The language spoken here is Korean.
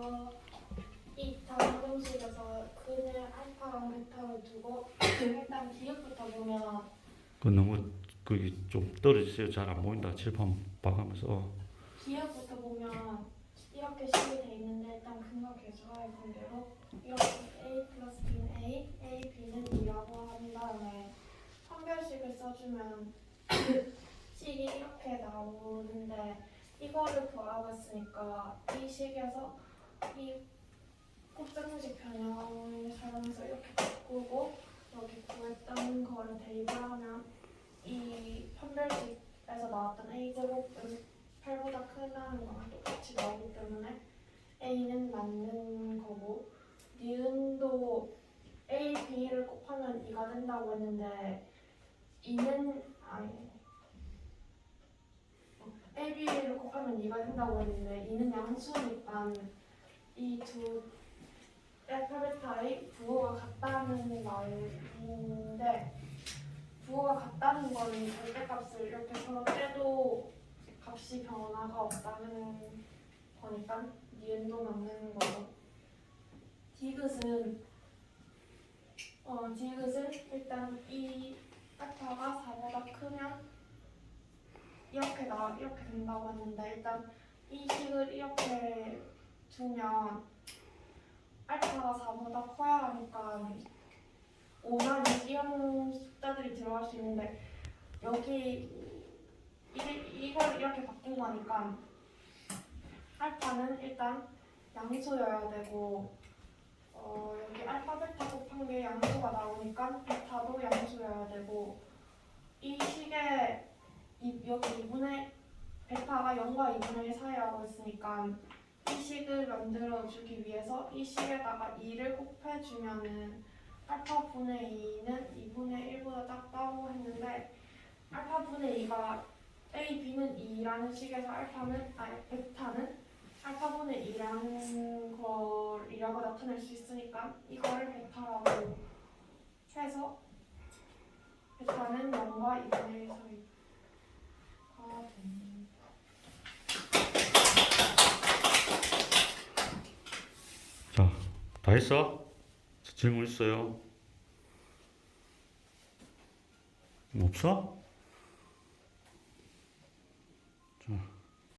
어, 이 다음 공식에서 근을 알파랑 베타를 두고 일단 기억부터 보면 그 너무 그게 좀 떨어지세요. 잘 안 보인다. 칠판 봐가면서 어. 기억부터 보면 이렇게 식이 돼 있는데 일단 근과 계수와의 관계로 이렇게 a 플러스 b는 a, a, b는 2라고 한 다음에 판별식을 써주면 식이 이렇게 나오는데 이거를 구하고 있으니까 이 식에서 이 곱셈식 변형을 사용해서 이렇게 바꾸고 여기 구했던 거를 대입을 하면 이 판별식에서 나왔던 a 제곱은 8보다 크다는 거랑 똑같이 나오기 때문에 a는 맞는 거고 니은도 a, b를 곱하면 2가 된다고 했는데 2는 아니 어, a, b를 곱하면 2가 된다고 했는데 2는 양수니까 이 두 알파벳타의 부호가 같다는 말인데 부호가 같다는 거는 절대값을 이렇게 서로 떼도 값이 변화가 없다는 거니까 니은도 맞는 거고 디귿은 어 디귿은 일단 이 알파가 4보다 크면 이렇게 나 이렇게 된다고 했는데 일단 이 식을 이렇게 두면 알파가 4보다 커야 하니까 5나 6 이런 숫자들이 들어갈 수 있는데 여기 이, 이걸 이렇게 바꾼 거니까 알파는 일단 양수여야 되고 어, 여기 알파 베타 곱한 게 양수가 나오니까 베타도 양수여야 되고 이 식에 이, 여기 2분의 베타가 0과 2분의 1 사이라고 했으니까 이 식을 만들어 주기 위해서 이 식에다가 2를 곱해주면은 알파 분의 2는 2분의 1보다 작다고 했는데 알파 분의 2가 A, B는 2라는 식에서 알파는 아니 베타는 알파분의 2라는 걸이라고 나타낼 수 있으니까 이거를 베타라고 해서 베타는 0과 2분의 1 사이가 됩니다. 자, 다 했어? 질문 있어요? 없어?